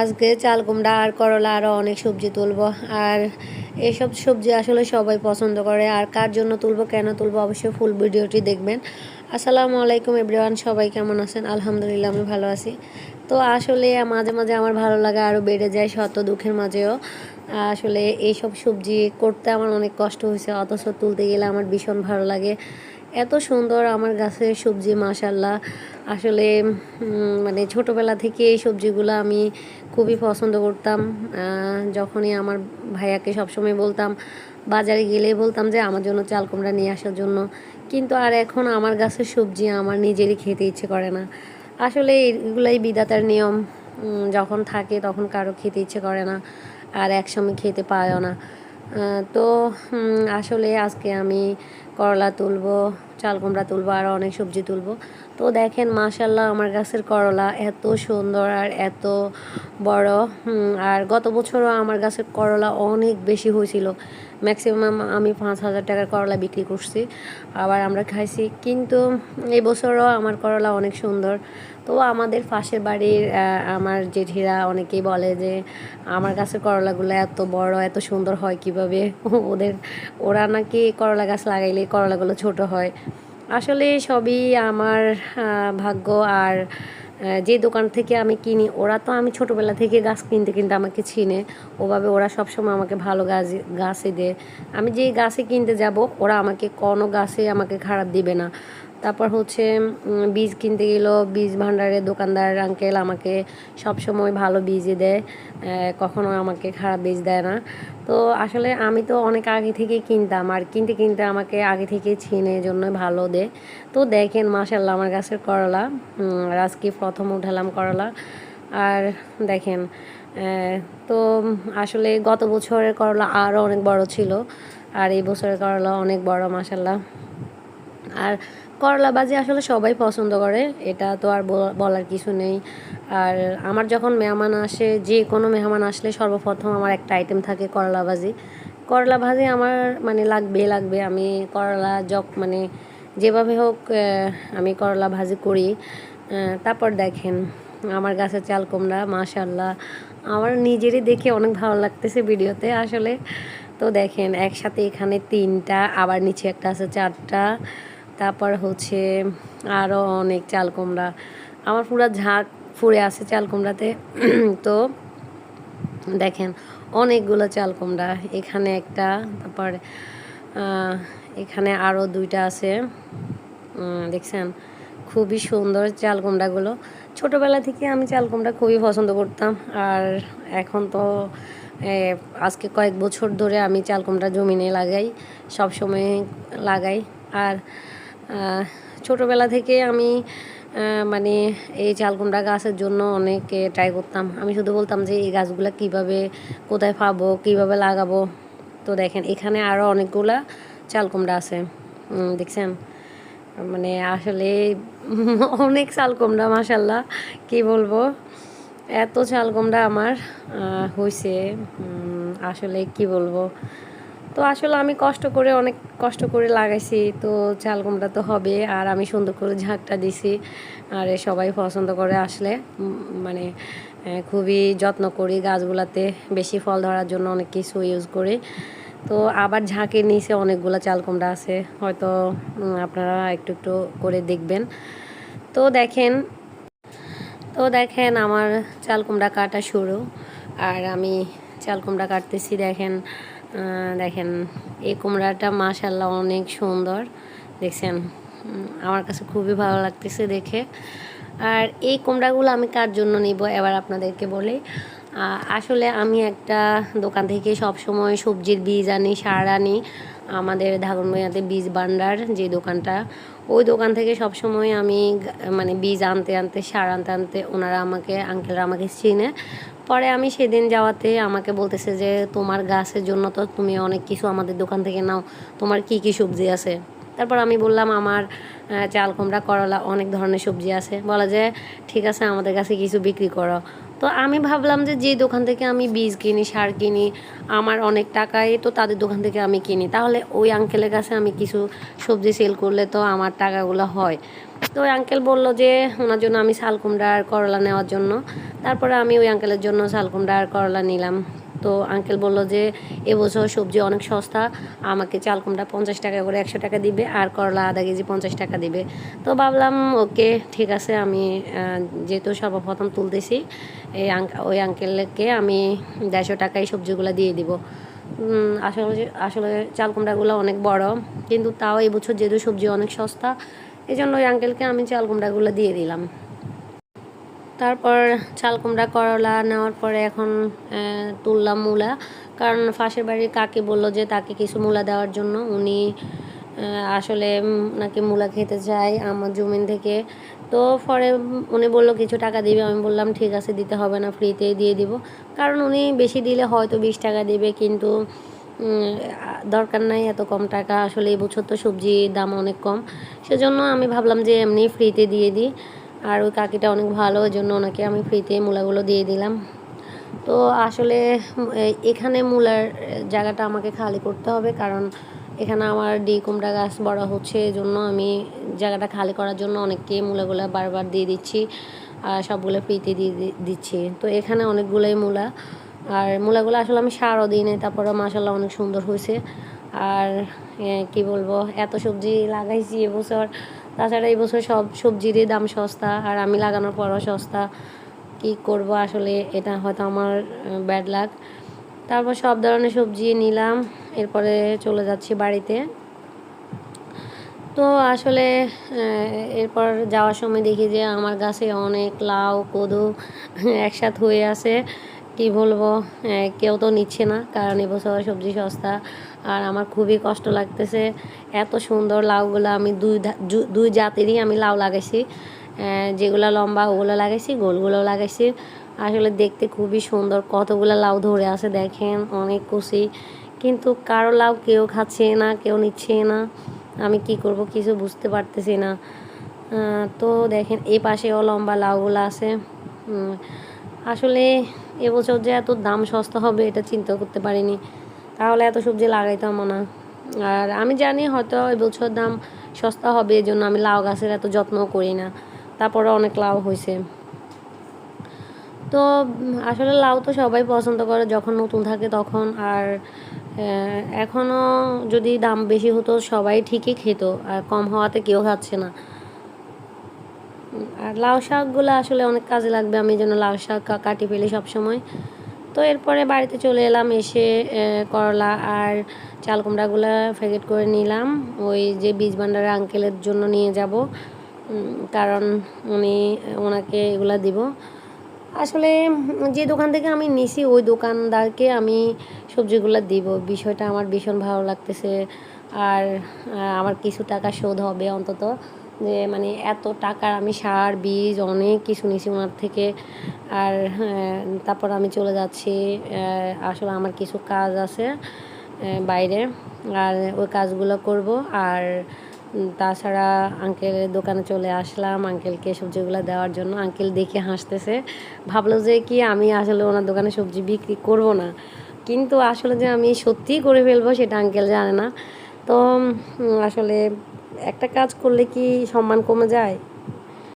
আজকে চাল কুমড়া আর করলা আরও অনেক সবজি তুলবো। আর এসব সবজি আসলে সবাই পছন্দ করে। আর কার জন্য তুলবো, কেন তুলবো অবশ্যই ফুল ভিডিওটি দেখবেন। আসসালামু আলাইকুম এভরিওয়ান সবাই কেমন আছেন? আলহামদুলিল্লাহ, আমি ভালো আছি। তো আসলে মাঝে মাঝে আমার ভালো লাগে আরও বেড়ে যায় শত দুঃখের মাঝেও। আসলে এইসব সবজি করতে আমার অনেক কষ্ট হয়েছে, অথচ তুলতে গেলে আমার ভীষণ ভালো লাগে। এত সুন্দর আমার গাছের সবজি মাশাল্লাহ আসলে মানে ছোটোবেলা থেকে এই সবজিগুলো আমি খুবই পছন্দ করতাম। যখনই আমার ভাইয়াকে সবসময় বলতাম, বাজারে গেলে বলতাম যে, আমার জন্য চাল কুমড়া নিয়ে আসার জন্য। কিন্তু আর এখন আমার গাছের সবজি আমার নিজেরই খেতে ইচ্ছে করে না। আসলে এগুলাই বিদাতার নিয়ম। যখন থাকে তখন কারও খেতে ইচ্ছে করে না। আর একসময় খেতে পায়ও না। তো আসলে আজকে আমি করলা তুলবো, চাল কুমড়া তুলবো আর অনেক সবজি তুলবো। তো দেখেন মাশাল্লাহ আমার গাছের করলা এত সুন্দর আর এত বড় আর গত বছরও আমার গাছের করলা অনেক বেশি হয়েছিল। ম্যাক্সিমাম আমি পাঁচ হাজার টাকার করলা বিক্রি করছি, আবার আমরা খাইছি। কিন্তু এই বছরও আমার করলা অনেক সুন্দর তো আমাদের পাশের বাড়ির আমার জেঠিরা অনেকেই বলে যে, আমার গাছের করলাগুলো এত বড়, এত সুন্দর হয় কীভাবে? ওদের, ওরা নাকি করলা গাছ লাগাইলে করলাগুলো ছোট হয়। আসলে সবই আমার ভাগ্য আর যে দোকান থেকে আমি কিনি, ওরা তো আমি ছোটোবেলা থেকে গাছ কিনতে কিনতে আমাকে চিনে। ওভাবে ওরা সবসময় আমাকে ভালো গাছ, গাছই দেয়। আমি যে গাছে কিনতে যাব, ওরা আমাকে কোনো গাছে আমাকে খারাপ দিবে না। তারপর হচ্ছে বীজ কিনতে গেলেও বীজ ভাণ্ডারের দোকানদার আঙ্কেল আমাকে সব সময় ভালো বীজই দেয়। কখনো আমাকে খারাপ বীজ দেয় না। তো আসলে আমি তো অনেক আগে থেকেই কিনতাম, আর কিনতে কিনতে আমাকে আগে থেকে চিনে জন্য ভালো দেয়। তো দেখেন মাশাল্লাহ আমার গাছের করলা আজকে প্রথম উঠালাম করলা। আর দেখেন তো আসলে গত বছরের করলা আরও অনেক বড় ছিল, আর এই বছরের করলা অনেক বড় মাশাল্লাহ আর করলা ভাজি আসলে সবাই পছন্দ করে, এটা তো আর বল- বলার কিছু নেই। আর আমার যখন মেহমান আসে, যে কোনো মেহমান আসলে সর্বপ্রথম আমার একটা আইটেম থাকে করলা ভাজি করলা ভাজি আমার মানে লাগবে লাগবে। আমি করলা জক মানে যেভাবে হোক আমি করলা ভাজি করি। তারপর দেখেন, আমার গাছের চাল কুমড়া মাশাল্লাহ আমার নিজেরই দেখে অনেক ভালো লাগতেছে ভিডিওতে আসলে। তো দেখেন, একসাথে এখানে তিনটা, আবার নিচে একটা আছে চারটা। তারপর হচ্ছে আরও অনেক চাল কুমড়া আমার পুরো ঝাঁক ফুরে আছে চাল কুমড়াতে তো দেখেন, অনেকগুলো চাল কুমড়া এখানে একটা, তারপর এখানে আরও দুইটা আছে। দেখছেন? খুবই সুন্দর চাল কুমড়াগুলো ছোটোবেলা থেকে আমি চাল কুমড়া খুবই পছন্দ করতাম। আর এখন তো আজকে কয়েক বছর ধরে আমি চাল কুমড়া জমিনে লাগাই, সবসময় লাগাই। আর ছোটোবেলা থেকে আমি মানে এই চাল কুমড়া গাছের জন্য অনেক ট্রাই করতাম। আমি শুধু বলতাম যে এই গাছগুলো কীভাবে কোথায় পাবো, কীভাবে লাগাবো। তো দেখেন, এখানে আরও অনেকগুলা চাল কুমড়া আছে দেখছেন? মানে আসলে অনেক চাল কুমড়া মাসাল্লাহ কি বলব? এত চাল কুমড়া আমার হয়েছে আসলে কি বলব? তো আসলে আমি কষ্ট করে অনেক কষ্ট করে লাগাইছি। তো চাল কুমড়া তো হবে, আর আমি সুন্দর করে ঝাঁকটা দিছি। আর সবাই পছন্দ করে আসলে। মানে খুবই যত্ন করি গাছগুলাতে, বেশি ফল ধরার জন্য অনেক কিছু ইউজ করি। তো আবার ঝাঁকের নিচে অনেকগুলো চাল কুমড়া আছে। হয়তো আপনারা একটু একটু করে দেখবেন। তো দেখেন তো দেখেন আমার চাল কুমড়া কাটা শুরু। আর আমি চাল কুমড়া কাটতেছি, দেখেন দেখেন, এই কুমড়াটা মাশাল্লাহ অনেক সুন্দর, দেখছেন? আমার কাছে খুবই ভালো লাগতেছে দেখে। আর এই কুমড়াগুলো আমি কার জন্য নিব, এবার আপনাদেরকে বলি। আসলে আমি একটা দোকান থেকে সব সময় সবজির বীজ আনি, সার আনি। আমাদের ধাগনময়াতে বীজ ভাণ্ডার যে দোকানটা, ওই দোকান থেকে সব সময় আমি মানে বীজ আনতে আনতে, সার আনতে আনতে ওনারা আমাকে আঙ্কেলরা আমাকে চিনে। পরে আমি সেদিন যাওয়াতে আমাকে বলতেছে যে, তোমার গাছের জন্য তো তুমি অনেক কিছু আমাদের দোকান থেকে নাও। তোমার কি কি সবজি আছে? তারপর আমি বললাম, আমার চাল, কুমড়া, করলা অনেক ধরনের সবজি আছে। বলা যে, ঠিক আছে, আমাদের কাছে কিছু বিক্রি করো। তো আমি ভাবলাম যে যে দোকান থেকে আমি বীজ কিনি, সার কিনি, আমার অনেক টাকায় তো তাদের দোকান থেকে আমি কিনি। তাহলে ওই আঙ্কেলের কাছে আমি কিছু সবজি সেল করলে তো আমার টাকাগুলো হয়। তো ওই আঙ্কেল বলল যে, ওনার জন্য আমি শালকুমড়া আর করলা নেওয়ার জন্য। তারপরে আমি ওই আঙ্কেলের জন্য শালকুমড়া আর করলা নিলাম। তো আঙ্কেল বলল যে এবছর সবজি অনেক সস্তা, আমাকে চাল কুমড়া পঞ্চাশ টাকা করে একশো টাকা দিবে আর করলা আধা কেজি পঞ্চাশ টাকা দিবে। তো ভাবলাম, ওকে, ঠিক আছে, আমি যেহেতু সর্বপ্রথম তুলতেছি, এই ওই আঙ্কেলকে আমি দেড়শো টাকায় সবজিগুলো দিয়ে দিব। আসলে আসলে চাল কুমড়াগুলো অনেক বড়, কিন্তু তাও এবছর যেহেতু সবজি অনেক সস্তা এই জন্য ওই আঙ্কেলকে আমি চাল কুমড়াগুলো দিয়ে দিলাম। তারপর চাল কুমড়া, করলা নেওয়ার পরে এখন তুললাম মূলা। কারণ পাশের বাড়ির কাকি বলল যে তাকে কিছু মূলা দেওয়ার জন্য। উনি আসলে নাকি মূলা খেতে চায় আমার জমিন থেকে। তো পরে উনি বলল, কিছু টাকা দিবে? আমি বললাম, ঠিক আছে, দিতে হবে না, ফ্রিতেই দিয়ে দিব। কারণ উনি বেশি দিলে হয়তো বিশ টাকা দিবে, কিন্তু দরকার নাই এত কম টাকা। আসলে এই বছর তো সবজির দাম অনেক কম। সেজন্য আমি ভাবলাম যে এমনি ফ্রিতে দিয়ে দিই। আর ওই কাকিটা অনেক ভালো, ওই জন্য ওনাকে আমি ফ্রিতে মূলাগুলো দিয়ে দিলাম। তো আসলে এখানে মূলার জায়গাটা আমাকে খালি করতে হবে, কারণ এখানে আমার ডি কুমড়া গাছ বড় হচ্ছে জন্য আমি জায়গাটা খালি করার জন্য অনেককে মূলাগুলো বারবার দিয়ে দিচ্ছি আর সবগুলো ফ্রিতে দিয়ে দিচ্ছি। তো এখানে অনেকগুলোই মূলা, আর মূলাগুলো আসলে আমি সারও দিই নাই তারপরে মাসাল্লাহ অনেক সুন্দর হয়েছে। আর কি বলব, এত সবজি লাগাইছি এবছর তাছাড়া এই বছর সব সবজিরই দাম সস্তা, আর আমি লাগানোর পরও সস্তা। কি করব আসলে এটা হয়তো আমার ব্যাড লাক তারপর সব ধরনের সবজি নিলাম, এরপরে চলে যাচ্ছি বাড়িতে। তো আসলে এরপর যাওয়ার সময় দেখি যে আমার গাছে অনেক লাউ, কদু, একসাথে হয়ে আছে। কি বলব কেউ তো নিচ্ছে না, কারণ এবছর সবজি সস্তা। আর আমার খুবই কষ্ট লাগতেছে, এত সুন্দর লাউগুলো আমি দুই দুই জাতেরই আমি লাউ লাগাইছি। যেগুলো লম্বা ওগুলো লাগাইছি, গোলগুলো লাগাইছি। আসলে দেখতে খুবই সুন্দর, কতগুলো লাউ ধরে আছে দেখেন, অনেক কুচি। কিন্তু কারও লাউ কেউ খাচ্ছে না, কেউ নিচ্ছে না। আমি কি করব কিছু বুঝতে পারতেছি না। তো দেখেন, এই পাশেও লম্বা লাউগুলো আছে। আসলে এবছর যে এত দাম সস্তা হবে এটা চিন্তা করতে পারিনি। তাহলে এত সবজি লাগাইতাম না। আর আমি জানি হয়তো এবছর দাম সস্তা হবে এই জন্য আমি লাউ গাছের এত যত্ন করি না। তারপরে অনেক লাউ হয়েছে তো আসলে লাউ তো সবাই পছন্দ করে, যখন নতুন থাকে তখন। আর এখনও যদি দাম বেশি হতো, সবাই ঠিকই খেত। আর কম হওয়াতে কেউ খাচ্ছে না। আর লাউ শাকগুলো আসলে অনেক কাজে লাগবে, আমি যেন লাউ শাক কাটি ফেলি সবসময়। তো এরপরে বাড়িতে চলে এলাম, এসে করলা আর চাল কুমড়াগুলো প্যাকেট করে নিলাম। ওই যে বীজ ভাণ্ডারের আঙ্কেলের জন্য নিয়ে যাব কারণ উনি, ওনাকে এগুলা দিব। আসলে যে দোকান থেকে আমি নিছি, ওই দোকানদারকে আমি সবজিগুলো দিব। বিষয়টা আমার ভীষণ ভালো লাগতেছে। আর আমার কিছু টাকা শোধ হবে অন্তত। যে মানে এত টাকার আমি সার বীজ অনেক কিছু নিছি ওনার থেকে। আর হ্যাঁ, তারপর আমি চলে যাচ্ছি আসলে আমার কিছু কাজ আছে বাইরে। আর ওই কাজগুলো করব। আর তাছাড়া আঙ্কেলের দোকানে চলে আসলাম আঙ্কেলকে সবজিগুলো দেওয়ার জন্য। আঙ্কেল দেখে হাসতেছে। ভাবলো যে কি আমি আসলে ওনার দোকানে সবজি বিক্রি করব না। কিন্তু আসলে যে আমি সত্যিই করে ফেলব সেটা আঙ্কেল জানে না। তো আসলে একটা কাজ করলে কি সম্মান কমে যায়?